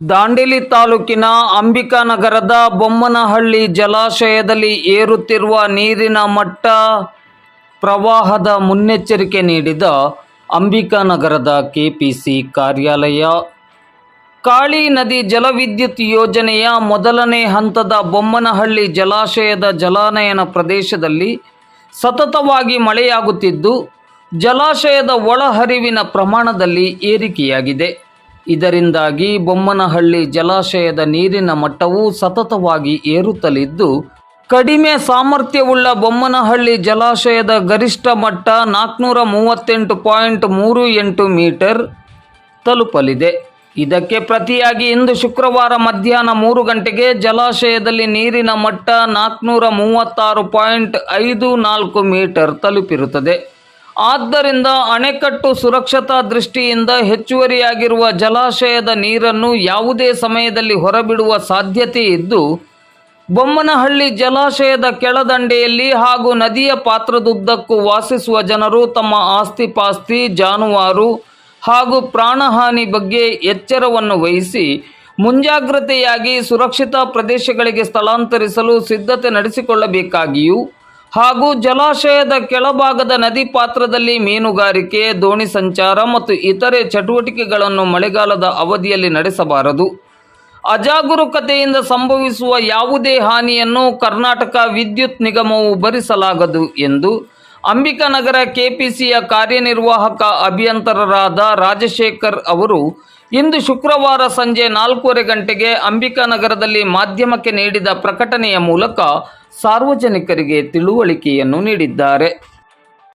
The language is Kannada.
ದಾಂಡೇಲಿ ತಾಲೂಕಿನ ಅಂಬಿಕಾನಗರದ ಬೊಮ್ಮನಹಳ್ಳಿ ಜಲಾಶಯದಲ್ಲಿ ಏರುತ್ತಿರುವ ನೀರಿನ ಮಟ್ಟ ಪ್ರವಾಹದ ಮುನ್ನೆಚ್ಚರಿಕೆ ನೀಡಿದ ಅಂಬಿಕಾನಗರದ ಕೆಪಿಸಿ ಕಾರ್ಯಾಲಯ. ಕಾಳಿ ನದಿ ಜಲವಿದ್ಯುತ್ ಯೋಜನೆಯ ಮೊದಲನೇ ಹಂತದ ಬೊಮ್ಮನಹಳ್ಳಿ ಜಲಾಶಯದ ಜಲಾನಯನ ಪ್ರದೇಶದಲ್ಲಿ ಸತತವಾಗಿ ಮಳೆಯಾಗುತ್ತಿದ್ದು, ಜಲಾಶಯದ ಒಳಹರಿವಿನ ಪ್ರಮಾಣದಲ್ಲಿ ಏರಿಕೆಯಾಗಿದೆ. ಇದರಿಂದಾಗಿ ಬೊಮ್ಮನಹಳ್ಳಿ ಜಲಾಶಯದ ನೀರಿನ ಮಟ್ಟವು ಸತತವಾಗಿ ಏರುತ್ತಲಿದ್ದು, ಕಡಿಮೆ ಸಾಮರ್ಥ್ಯವುಳ್ಳ ಬೊಮ್ಮನಹಳ್ಳಿ ಜಲಾಶಯದ ಗರಿಷ್ಠ ಮಟ್ಟ ನಾಲ್ಕುನೂರ ಮೂವತ್ತೆಂಟು ಪಾಯಿಂಟ್ ಮೂರು ಎಂಟು ಮೀಟರ್ ತಲುಪಲಿದೆ. ಇದಕ್ಕೆ ಪ್ರತಿಯಾಗಿ ಇಂದು ಶುಕ್ರವಾರ ಮಧ್ಯಾಹ್ನ ಮೂರು ಗಂಟೆಗೆ ಜಲಾಶಯದಲ್ಲಿ ನೀರಿನ ಮಟ್ಟ ನಾಲ್ಕುನೂರ ಮೂವತ್ತಾರು ಪಾಯಿಂಟ್ ಐದು ನಾಲ್ಕು ಮೀಟರ್ ತಲುಪಿರುತ್ತದೆ. ಆದ್ದರಿಂದ ಅಣೆಕಟ್ಟು ಸುರಕ್ಷತಾ ದೃಷ್ಟಿಯಿಂದ ಹೆಚ್ಚುವರಿಯಾಗಿರುವ ಜಲಾಶಯದ ನೀರನ್ನು ಯಾವುದೇ ಸಮಯದಲ್ಲಿ ಹೊರಬಿಡುವ ಸಾಧ್ಯತೆ ಇದ್ದು, ಬೊಮ್ಮನಹಳ್ಳಿ ಜಲಾಶಯದ ಕೆಳದಂಡೆಯಲ್ಲಿ ಹಾಗೂ ನದಿಯ ಪಾತ್ರದುದ್ದಕ್ಕೂ ವಾಸಿಸುವ ಜನರು ತಮ್ಮ ಆಸ್ತಿಪಾಸ್ತಿ, ಜಾನುವಾರು ಹಾಗೂ ಪ್ರಾಣಹಾನಿ ಬಗ್ಗೆ ಎಚ್ಚರವನ್ನು ವಹಿಸಿ, ಮುಂಜಾಗ್ರತೆಯಾಗಿ ಸುರಕ್ಷಿತ ಪ್ರದೇಶಗಳಿಗೆ ಸ್ಥಳಾಂತರಿಸಲು ಸಿದ್ಧತೆ ನಡೆಸಿಕೊಳ್ಳಬೇಕಾಗಿಯೂ ಹಾಗೂ ಜಲಾಶಯದ ಕೆಳಭಾಗದ ನದಿ ಪಾತ್ರದಲ್ಲಿ ಮೀನುಗಾರಿಕೆ, ದೋಣಿ ಸಂಚಾರ ಮತ್ತು ಇತರೆ ಚಟುವಟಿಕೆಗಳನ್ನು ಮಳೆಗಾಲದ ಅವಧಿಯಲ್ಲಿ ನಡೆಸಬಾರದು. ಅಜಾಗರೂಕತೆಯಿಂದ ಸಂಭವಿಸುವ ಯಾವುದೇ ಹಾನಿಯನ್ನು ಕರ್ನಾಟಕ ವಿದ್ಯುತ್ ನಿಗಮವು ಭರಿಸಲಾಗದು ಎಂದು ಅಂಬಿಕಾನಗರ ಕೆಪಿಸಿಯ ಕಾರ್ಯನಿರ್ವಾಹಕ ಅಭಿಯಂತರರಾದ ರಾಜಶೇಖರ್ ಅವರು ಇಂದು ಶುಕ್ರವಾರ ಸಂಜೆ ನಾಲ್ಕೂವರೆ ಗಂಟೆಗೆ ಅಂಬಿಕಾನಗರದಲ್ಲಿ ಮಾಧ್ಯಮಕ್ಕೆ ನೀಡಿದ ಪ್ರಕಟಣೆಯ ಮೂಲಕ ಸಾರ್ವಜನಿಕರಿಗೆ ತಿಳುವಳಿಕೆಯನ್ನು ನೀಡಿದ್ದಾರೆ.